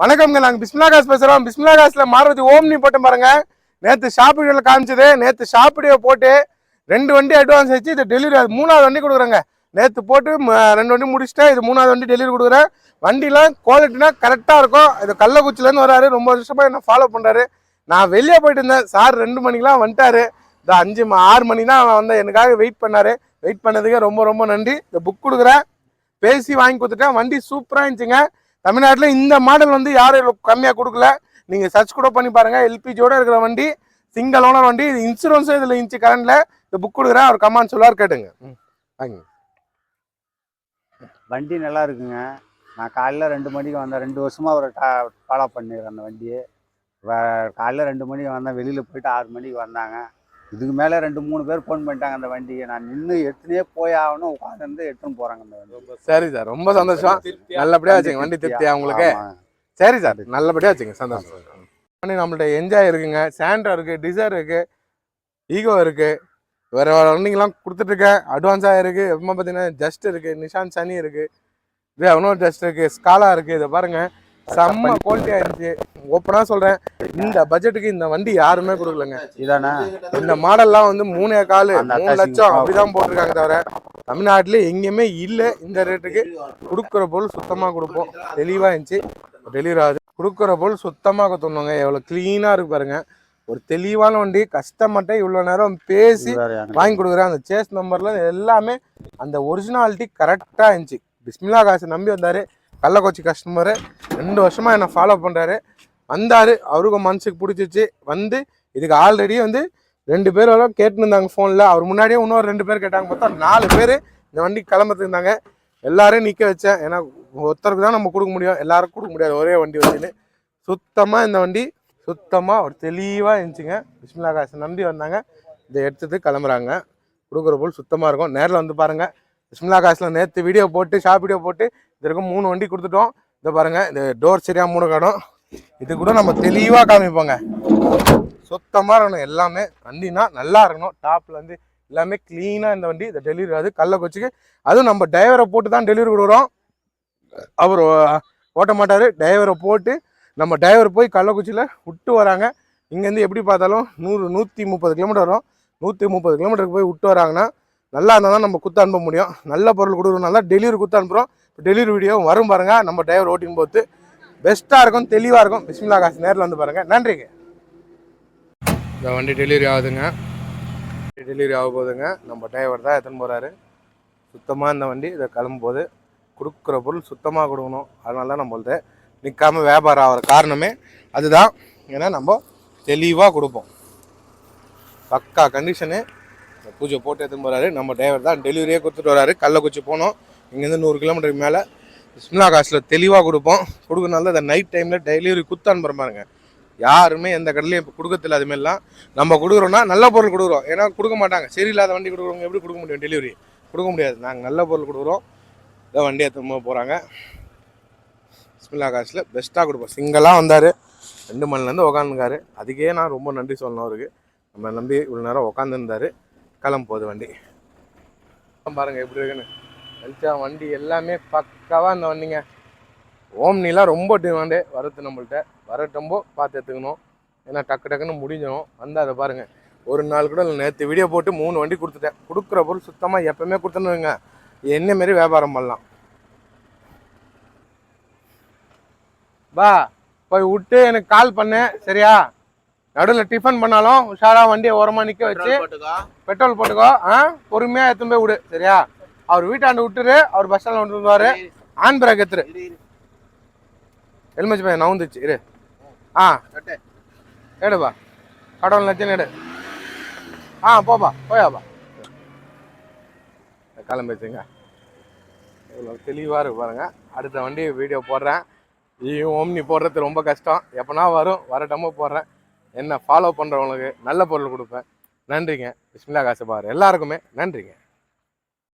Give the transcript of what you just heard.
வணக்கம்ங்க நாங்கள் பிஸ்மிலா பேசுகிறோம் பிஸ்மிலா காசில் மாருதி ஓம்னி போட்டு பாருங்க. நேற்று ஷாப்பிடியில் காமிச்சது. நேற்று ஷாப்பிடியை போட்டு ரெண்டு வண்டி அட்வான்ஸ் வச்சு இது டெலிவரி மூணாவது வண்டி கொடுக்குறேங்க. நேற்று போட்டு ரெண்டு வண்டி முடிச்சுட்டேன் இது மூணாவது வண்டி டெலிவரி கொடுக்குறேன். வண்டிலாம் குவாலிட்டினா கரெக்டாக இருக்கும். இது கள்ளக்குச்சிலேருந்து வராரு. ரொம்ப வருஷமாக என்ன ஃபாலோ பண்ணுறாரு நான் வெளியே போயிட்டு இருந்தேன். சார் ரெண்டு மணிக்கெலாம் வந்துட்டாரு. இந்த அஞ்சு ஆறு மணி தான் வந்து எனக்காக வெயிட் பண்ணார். வெயிட் பண்ணதுக்கு ரொம்ப ரொம்ப நன்றி. இந்த புக் கொடுக்குறேன். பேசி வாங்கி கொடுத்துட்டேன். வண்டி சூப்பராக இருந்துச்சுங்க. தமிழ்நாட்டில் இந்த மாடல் வந்து யாரும் கம்மியாக கொடுக்கல. நீங்கள் சர்ச் கூட பண்ணி பாருங்கள் எல்பிஜியோட இருக்கிற வண்டி சிங்கிள் ஓனர் வண்டி இது இன்சூரன்ஸும் இதில் இருந்துச்சு கரண்டில் இந்த புக் கொடுக்குறேன். அவர் கமான் சொல்லுவார் கேட்டுங்க. வாங்க. வண்டி நல்லா இருக்குங்க. நான் காலையில் ரெண்டு மணிக்கு வந்தேன். ரெண்டு வருஷமாக ஒரு ஃபாலோ பண்ணிடுறேன் அந்த வண்டியை. வ- ரெண்டு மணிக்கு வந்தேன். வெளியில் போயிட்டு ஆறு மணிக்கு வந்தாங்க. இதுக்கு மேலே ரெண்டு மூணு பேர் ஃபோன் பண்ணிட்டாங்க அந்த வண்டியை. நான் நின்று எடுத்துனே போய் ஆகணும். உட்காந்து எடுத்துன்னு போகிறாங்க அந்த வண்டி சரி சார். ரொம்ப சந்தோஷம். நல்லபடியா வச்சுங்க வண்டி திருப்தியா? உங்களுக்கு. சரி சார். நல்லபடியா வச்சுங்க சந்தோஷம். வண்டி நம்மள்ட்ட என்ஜாய் இருக்குங்க. சாண்ட்ரா இருக்கு டிசைர் இருக்கு ஈகோ இருக்கு. வேற வேற வண்டிங்கெல்லாம் கொடுத்துட்டு இருக்கேன் அட்வான்ஸாக இருக்கு. எப்போ பார்த்தீங்கன்னா ஜஸ்ட் இருக்கு. நிஷான் சனி இருக்கு. இது அவனோ ஜஸ்ட் இருக்கு. ஸ்காலா இருக்கு. இதை பாருங்க. செம்ம குவாலிட்டியா இருந்துச்சு ஓப்பனாக சொல்றேன். இந்த பட்ஜெட்டுக்கு இந்த வண்டி யாருமே கொடுக்கலங்க. இதானே? இந்த மாடல்லாம் வந்து மூணே காலு மூணு லட்சம். அப்படிதான் போட்டிருக்காங்க தவிர தமிழ்நாட்டுல எங்கேயுமே இல்லை இந்த ரேட்டுக்கு கொடுக்குற பொருள் சுத்தமாக கொடுப்போம். தெளிவாக இருந்துச்சு. டெலிவரி ஆகுது. கொடுக்குற பொருள் சுத்தமாக கொடுத்துருந்தோங்க எவ்வளோ க்ளீனாக இருக்கு பாருங்க. ஒரு தெளிவான வண்டி கஸ்டமர்கிட்ட இவ்வளோ நேரம் பேசி. வாங்கி கொடுக்குறேன். அந்த சேஸ் நம்பர்ல எல்லாமே அந்த ஒரிஜினாலிட்டி கரெக்டாக இருந்துச்சு. பிஸ்மிலா காசு நம்பி வந்தார். கள்ளக்குறிச்சி கஸ்டமரு ரெண்டு வருஷமாக என்னை ஃபாலோ பண்ணுறாரு வந்தார் அவருக்கும் மனசுக்கு பிடிச்சிச்சு. வந்து இதுக்கு ஆல்ரெடி வந்து ரெண்டு பேர் வரும் கேட்டுன்னு இருந்தாங்க ஃபோனில் அவர் முன்னாடியே இன்னொரு ரெண்டு பேர் கேட்டாங்க. பார்த்தா நாலு பேர் இந்த வண்டி கிளம்பத்துருந்தாங்க இருந்தாங்க. எல்லாரையும் நிற்க வச்சேன். ஏன்னா ஒருத்தருக்கு தான் நம்ம கொடுக்க முடியும். எல்லாருக்கும் கொடுக்க முடியாது. ஒரே வண்டி வச்சுன்னு. சுத்தமாக இந்த வண்டி சுத்தமாக ஒரு தெளிவாக இருந்துச்சுங்க. பிஸ்மிலா காசு நம்பி வந்தாங்க. இதை எடுத்துட்டு கிளம்புறாங்க. கொடுக்குற போல் சுத்தமாக இருக்கும். நேரில் வந்து பாருங்கள் பிஸ்மிலா காசில் நேற்று வீடியோ போட்டு ஷாப் வீடியோ போட்டு இது வரைக்கும் மூணு வண்டி கொடுத்துட்டோம். இதை பாருங்கள் இந்த டோர் சரியாக மூணு காடும் இது கூட நம்ம தெளிவாக காமிப்போங்க. சுத்தமாக இருக்கணும் எல்லாமே. வண்டினா நல்லா இருக்கணும். டாப்லேருந்து எல்லாமே க்ளீனாக இந்த வண்டி இந்த டெலிவரி ஆகுது. கள்ளக்குறிச்சிக்கு அதுவும் நம்ம டிரைவரை போட்டு தான் டெலிவரி கொடுக்குறோம். அவர் ஓட்ட மாட்டார். டிரைவரை போட்டு நம்ம டிரைவர் போய் கள்ளக்குறிச்சியில் விட்டு வராங்க. இங்கேருந்து எப்படி பார்த்தாலும் நூறு நூற்றி முப்பது கிலோமீட்டர் வரும். நூற்றி முப்பது கிலோமீட்டருக்கு போய் விட்டு வராங்கன்னா நல்லா இருந்தால் தான் நம்ம குத்து அனுப்ப முடியும். நல்ல பொருள் கொடுக்குறதுனால டெலிவரி குத்து அனுப்புகிறோம் டெலிவரி வீடியோ வரும் பாருங்கள் நம்ம டிரைவர் ஓட்டிங் போது பெஸ்ட்டாக இருக்கும் தெளிவாக இருக்கும். பிஸ்மிலா காசு நேரில் வந்து பாருங்கள் நன்றிங்க. இந்த வண்டி டெலிவரி ஆகுதுங்க. டெலிவரி ஆக போகுதுங்க. நம்ம டிரைவர் தான் எத்தனை போகிறாரு சுத்தமாக இந்த வண்டி இதை கிளம்பும் போது கொடுக்குற பொருள் சுத்தமாக கொடுக்கணும். அதனால தான் நம்மள்து நிற்காம வியாபாரம் ஆகிற காரணமே அதுதான். ஏன்னா நம்ம தெளிவாக கொடுப்போம். பக்கா கண்டிஷனு பூஜை போட்டு எடுத்துன்னு போகிறாரு நம்ம டிரைவர் தான் டெலிவரியே கொடுத்துட்டு வராரு. கள்ளக்குறிச்சி போனோம். இங்கேருந்து நூறு கிலோமீட்டருக்கு மேலே சிம்லா காசில் தெளிவாக கொடுப்போம். கொடுக்கறனால அந்த நைட் டைமில் டெலிவரி குத்து அனுப்புற பாருங்க யாருமே எந்த கடையிலையும் இப்போ கொடுக்கறதில்ல அதுமாரிலாம் நம்ம கொடுக்குறோன்னா நல்ல பொருள் கொடுக்குறோம். ஏன்னா கொடுக்க மாட்டாங்க. சரியில்லாத வண்டி கொடுக்குறவங்க எப்படி கொடுக்க முடியும் டெலிவரி கொடுக்க முடியாது. நாங்கள் நல்ல பொருள் கொடுக்குறோம். இதை வண்டி எடுத்து போகிறாங்க பிஸ்மிலா காசில் பெஸ்ட்டாக கொடுப்போம். சிங்கிளாக வந்தார். ரெண்டு மணிலேருந்து உக்காந்துருக்காரு. அதுக்கே நான் ரொம்ப நன்றி சொல்லணும் அவருக்கு. நம்ம நம்பி இவ்வளோ நேரம் உட்காந்துருந்தாரு கிளம்ப போகுது வண்டி. பாருங்கள் எப்படி இருக்குன்னு. வெளிச்சா வண்டி எல்லாமே பக்காவாக இந்த வண்டிங்க. ஓம்னிலாம் ரொம்ப டிமாண்டு வரது நம்மள்கிட்ட வரட்டம்போ பார்த்து எடுத்துக்கணும். ஏன்னா டக்கு டக்குன்னு முடிஞ்சிடும். வந்து அதை பாருங்கள் ஒரு நாள் கூட நேற்று வீடியோ போட்டு மூணு வண்டி கொடுத்துட்டேன். கொடுக்குற பொருள் சுத்தமாக எப்போவுமே கொடுத்துனுங்க என்ன மாரி வியாபாரம் பண்ணலாம். பா போய் விட்டு எனக்கு கால் பண்ணு சரியா? நடுவில் டிஃபன் பண்ணாலும் உஷாரா வண்டியை ஓரமாக நிற்க வச்சு பெட்ரோல் போட்டுக்கோ. ஆ? பொறுமையாக எடுத்துன்னு போய் விடு சரியா? அவர் வீட்டாண்டு விட்டுரு அவர் பஸ் ஸ்டாண்டில் விட்டு வருவாரு. ஆன் பிரேக் எடுத்துரு எலுமிச்சு பையன் நவுந்துச்சு இரு. ஆ. எடுப்பா கடவுள் லட்சம் எடு ஆ போப்பா போயாப்பா கிளம்பிச்சுங்க இவ்வளோ தெளிவாக இருக்கு பாருங்க. அடுத்த வண்டி வீடியோ போடுறேன். ஈயும் ஓம்னி போடுறது ரொம்ப கஷ்டம். எப்போனா வரும் வரட்டமோ போடுறேன். என்ன ஃபாலோ பண்ணுறவங்களுக்கு நல்ல பொருள் கொடுப்பேன். நன்றிங்க. பிஸ்மில்லா காசு எல்லாருக்குமே நன்றிங்க.